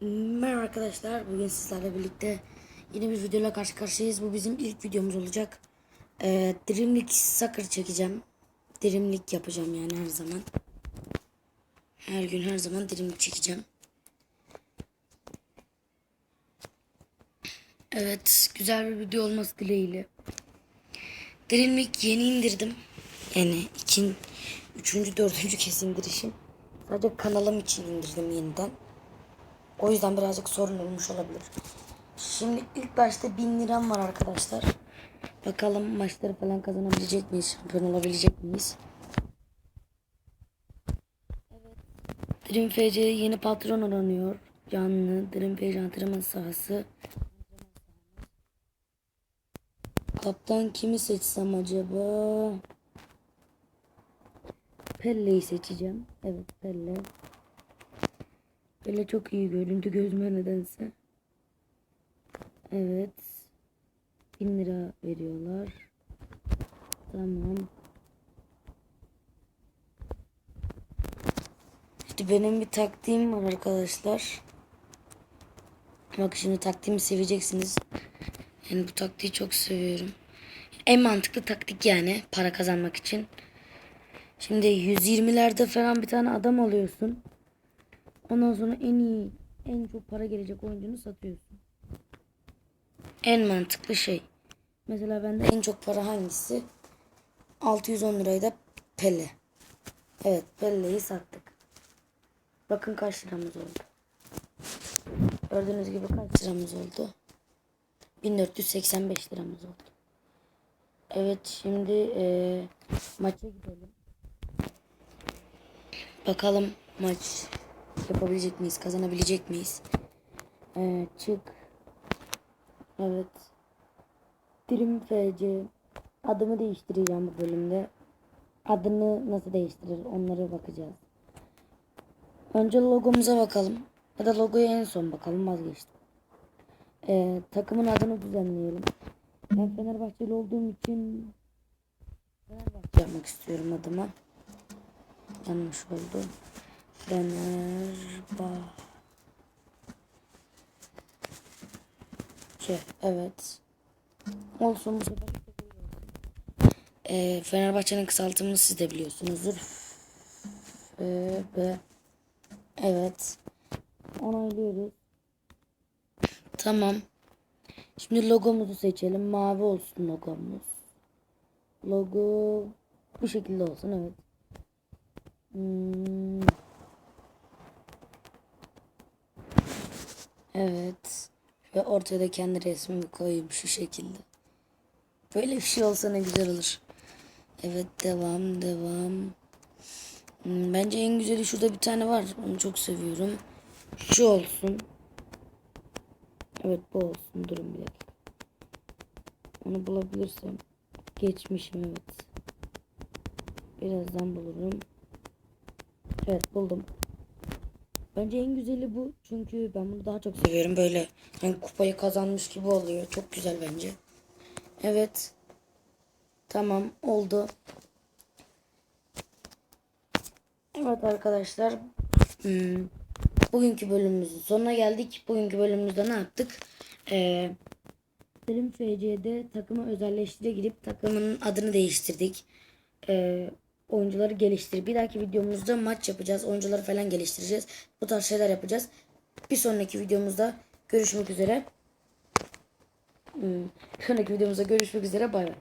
Merhaba arkadaşlar. Bugün sizlerle birlikte yeni bir videoyla karşı karşıyayız. Bu bizim ilk videomuz olacak. Ee, Dreamlik Soccer çekeceğim. Dreamlik yapacağım yani her zaman. Her gün her zaman Dreamlik çekeceğim. Evet, güzel bir video olması dileğiyle. Dreamlik yeni indirdim. Yani ikin, üçüncü, dördüncü kez indirişim. Sadece kanalım için indirdim yeniden. O yüzden birazcık sorun olmuş olabilir. Şimdi ilk başta 1000 liram var arkadaşlar. Bakalım maçları falan kazanabilecek miyiz? Şampiyon olabilecek miyiz? Evet. Dream FC yeni patron aranıyor. Canlı Dream FC antrenman sahası. Kaptan kimi seçsem acaba? Pelle'yi seçeceğim. Evet Pelle. Böyle çok iyi görüntü gözüme nedense. Evet. Bin lira veriyorlar. Tamam. İşte benim bir taktiğim var arkadaşlar. Bak şimdi taktiğimi seveceksiniz. Yani bu taktiği çok seviyorum. En mantıklı taktik yani para kazanmak için. Şimdi 120'lerde falan bir tane adam alıyorsun. Ondan sonra en iyi, en çok para gelecek oyuncunu satıyorsun. En mantıklı şey. Mesela bende en çok para hangisi? 610 lirayı da Pele. Evet Pele'yi sattık. Bakın kaç liramız oldu. Gördüğünüz gibi kaç liramız oldu? 1485 liramız oldu. Evet şimdi eee, maça gidelim. Bakalım maç yapabilecek miyiz? Kazanabilecek miyiz? Ee, çık. Evet. Dream FC. Adımı değiştireceğim bu bölümde. Adını nasıl değiştirir onlara bakacağız. Önce logomuza bakalım. Ya da logoya en son bakalım vazgeçtim. Ee, takımın adını düzenleyelim. Ben Fenerbahçeli olduğum için Fenerbahçe yapmak istiyorum adıma. Yanlış oldu. Fenerbahçe. Evet. Olsun bu sefer. Ee, Fenerbahçe'nin kısaltımını siz de biliyorsunuzdur. F, B. Evet. Onaylıyoruz. Tamam. Şimdi logomuzu seçelim. Mavi olsun logomuz. Logo bu şekilde olsun evet. Hmm. Evet. Ve ortaya da kendi resmimi koyayım şu şekilde. Böyle bir şey olsa ne güzel olur. Evet devam devam. Hmm, Bence en güzeli şurada bir tane var. Onu çok seviyorum. Şu olsun. Evet bu olsun. Durun bir dakika. Onu bulabilirsem. Geçmişim evet. Birazdan bulurum. Evet buldum. Bence en güzeli bu. Çünkü ben bunu daha çok seviyorum. Böyle yani kupayı kazanmış gibi oluyor. Çok güzel bence. Evet. Tamam oldu. Evet arkadaşlar. Hmm, Bugünkü bölümümüzün sonuna geldik. Bugünkü bölümümüzde ne yaptık? Ee, Selim FC'de takımı özelleştire girip takımın adını değiştirdik. Ee, oyuncuları geliştir. Bir dahaki videomuzda maç yapacağız. Oyuncuları falan geliştireceğiz. Bu tarz şeyler yapacağız. Bir sonraki videomuzda görüşmek üzere. Hmm, sonraki videomuzda görüşmek üzere. Bay bay.